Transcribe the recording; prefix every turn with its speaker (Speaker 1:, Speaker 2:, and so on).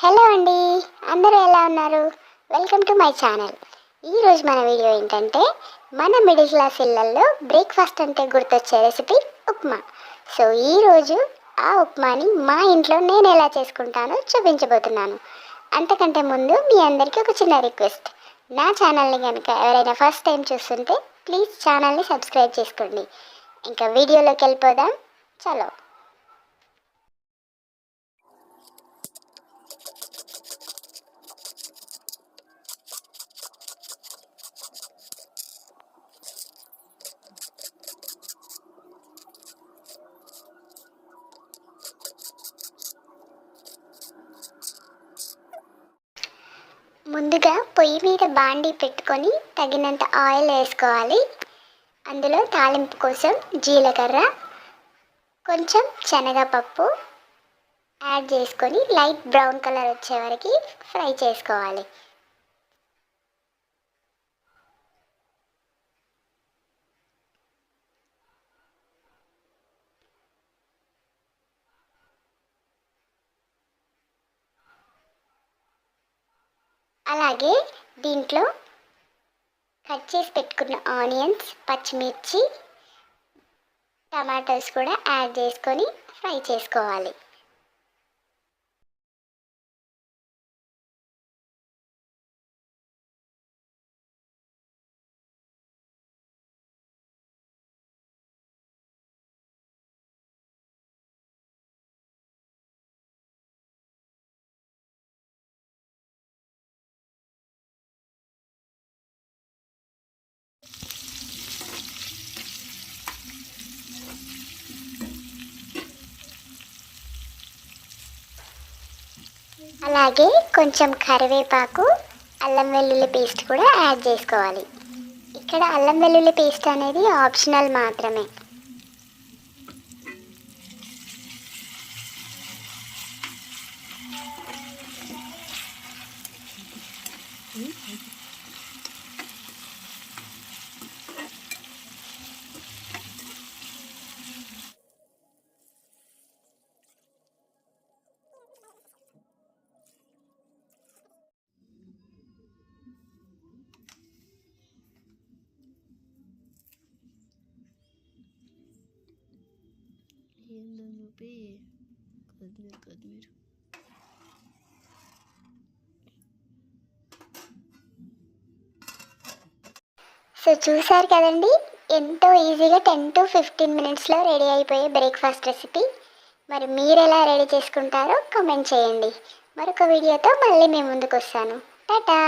Speaker 1: Hello అండి అందరూ ఎలా ఉన్నారు? Welcome to my channel. ఈరోజు మన వీడియో ఏంటంటే మన మిడిల్ క్లాస్ ఇళ్ళల్లో బ్రేక్ఫాస్ట్ అంటే గుర్తొచ్చే రెసిపీ ఉప్మా. సో ఈరోజు ఆ ఉప్మాని మా ఇంట్లో నేను ఎలా చేసుకుంటానో చూపించబోతున్నాను. అంతకంటే ముందు మీ అందరికీ ఒక చిన్న రిక్వెస్ట్. నా ఛానల్ని కనుక ఎవరైనా ఫస్ట్ టైం చూస్తుంటే ప్లీజ్ ఛానల్ని సబ్స్క్రైబ్ చేసుకోండి. ఇంకా వీడియోలోకి వెళ్ళిపోదాం. చలో. ముందుగా పొయ్యి మీద బాండీ పెట్టుకొని తగినంత ఆయిల్ వేసుకోవాలి. అందులో తాలింపు కోసం జీలకర్ర కొంచెం శనగపప్పు యాడ్ చేసుకొని లైట్ బ్రౌన్ కలర్ వచ్చే వరకు ఫ్రై చేసుకోవాలి. అలాగే దీంట్లో కట్ చేసి పెట్టుకున్న ఆనియన్స్ పచ్చిమిర్చి టమాటోస్ కూడా యాడ్ చేసుకొని ఫ్రై చేసుకోవాలి. అలాగే కొంచెం కరివేపాకు అల్లం వెల్లుల్లి పేస్ట్ కూడా యాడ్ చేసుకోవాలి. ఇక్కడ అల్లం వెల్లుల్లి పేస్ట్ అనేది ఆప్షనల్ మాత్రమే.
Speaker 2: ఏందని కొత్తిమీర కొత్తిమీర
Speaker 1: సో చూసారు కదండి? ఎంతో ఈజీగా టెన్ టు ఫిఫ్టీన్ మినిట్స్లో రెడీ అయిపోయే బ్రేక్ఫాస్ట్ రెసిపీ మరి మీరు ఎలా రెడీ చేసుకుంటారో కమెంట్ చేయండి. మరొక వీడియోతో మళ్ళీ మేము ముందుకు వస్తాను. టాటా